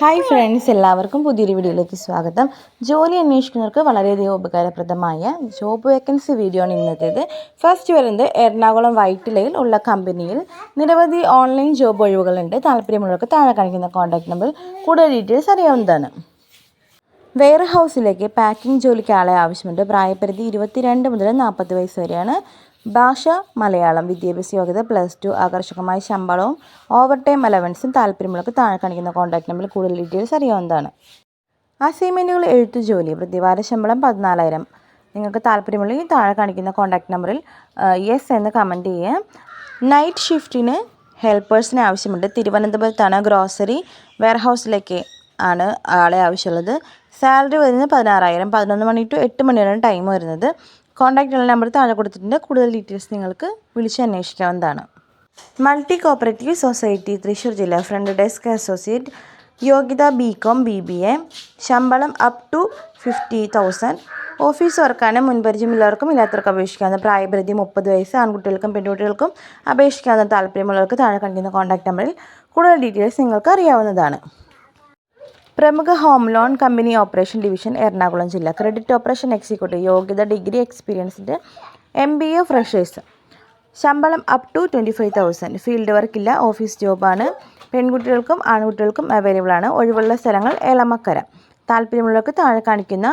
Hi friends എല്ലാവർക്കും പുതിയൊരു വീഡിയോയിലേക്ക് സ്വാഗതം. ജോലി അന്വേഷിക്കുന്നവർക്ക് വളരെയധികം ഉപകാരപ്രദമായ ജോബ് വേക്കൻസി വീഡിയോ ആണ് ഇന്നത്തേത്. ഫസ്റ്റ് വരുന്നത് എറണാകുളം വൈറ്റിലയിൽ ഉള്ള കമ്പനിയിൽ നിരവധി ഓൺലൈൻ ജോബ് ഒഴിവുകളുണ്ട്. താല്പര്യമുള്ളവർക്ക് താഴെ കാണിക്കുന്ന കോൺടാക്ട് നമ്പർ കൂടുതൽ ഡീറ്റെയിൽസ് അറിയാവുന്നതാണ്. വെയർ ഹൗസിലേക്ക് പാക്കിംഗ് ജോലിക്ക് ആളെ ആവശ്യമുണ്ട്. പ്രായപരിധി ഇരുപത്തിരണ്ട് മുതൽ നാൽപ്പത് വയസ്സ് വരെയാണ്. ഭാഷ മലയാളം വിദ്യാഭ്യാസ യോഗ്യത പ്ലസ് ടു ആകർഷകമായ ശമ്പളവും ഓവർ ടൈം അലവൻസും താല്പര്യമുള്ളവർക്ക് താഴെ കാണിക്കുന്ന കോൺടാക്ട് നമ്പറിൽ കൂടുതൽ ഡീറ്റെയിൽസ് അറിയാവുന്നതാണ്. അസൈൻമെന്റുകൾ എഴുത്തു ജോലി പ്രതിവാര ശമ്പളം പതിനാലായിരം. നിങ്ങൾക്ക് താല്പര്യമുണ്ടെങ്കിൽ താഴെ കാണിക്കുന്ന കോൺടാക്ട് നമ്പറിൽ യെസ് എന്ന് കമന്റ് ചെയ്യുക. നൈറ്റ് ഷിഫ്റ്റിന് ഹെൽപ്പേഴ്സിന് ആവശ്യമുണ്ട്. തിരുവനന്തപുരത്താണ് ഗ്രോസറി വെയർഹൗസിലേക്ക് ആണ് ആളെ ആവശ്യമുള്ളത്. സാലറി വരുന്നത് പതിനാറായിരം. പതിനൊന്ന് മണി ടു എട്ട് മണിയാണ് ടൈം വരുന്നത്. കോൺടാക്റ്റ് നമ്പർ താഴെ കൊടുത്തിട്ടുണ്ട്. കൂടുതൽ ഡീറ്റെയിൽസ് നിങ്ങൾക്ക് വിളിച്ച് അന്വേഷിക്കാവുന്നതാണ്. മൾട്ടി കോപ്പറേറ്റീവ് സൊസൈറ്റി തൃശ്ശൂർ ജില്ല ഫ്രണ്ട് ഡെസ്ക് അസോസിയേറ്റ് യോഗ്യത B com B B A ശമ്പളം up to fifty thousand office വർക്കാണ് മുൻപരിചയമുള്ളവർക്കും ഇല്ലാത്തവർക്കും അപേക്ഷിക്കാവുന്ന പ്രായപരിധി മുപ്പത് വയസ്സ് ആൺകുട്ടികൾക്കും പെൺകുട്ടികൾക്കും അപേക്ഷിക്കാവുന്ന താല്പര്യമുള്ളവർക്ക് താഴെ കണ്ടിരുന്ന കോൺടാക്ട് നമ്പറിൽ കൂടുതൽ ഡീറ്റെയിൽസ് നിങ്ങൾക്ക് അറിയാവുന്നതാണ്. പ്രമുഖ home loan company operation division Ernakulam ജില്ല ക്രെഡിറ്റ് ഓപ്പറേഷൻ എക്സിക്യൂട്ടീവ് യോഗ്യത ഡിഗ്രി എക്സ്പീരിയൻസിന്റെ എം ബി എ ഫ്രഷേഴ്സ്. ശമ്പളം up to twenty five thousand field വർക്കില്ല office ജോബാണ് പെൺകുട്ടികൾക്കും ആൺകുട്ടികൾക്കും അവൈലബിൾ ആണ്. ഒഴിവുള്ള സ്ഥലങ്ങൾ ഏലമക്കര. താല്പര്യമുള്ളവർക്ക് താഴെ കാണിക്കുന്ന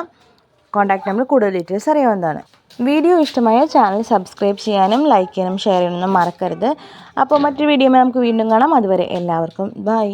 കോൺടാക്ട് നമ്പർ കൂടുതൽ ഡീറ്റെയിൽസ് അറിയാവുന്നതാണ്. വീഡിയോ ഇഷ്ടമായ ചാനൽ സബ്സ്ക്രൈബ് ചെയ്യാനും ലൈക്ക് ചെയ്യാനും ഷെയർ ചെയ്യാനൊന്നും മറക്കരുത്. അപ്പോൾ മറ്റൊരു വീഡിയോ നമുക്ക് വീണ്ടും കാണാം. അതുവരെ എല്ലാവർക്കും ബൈ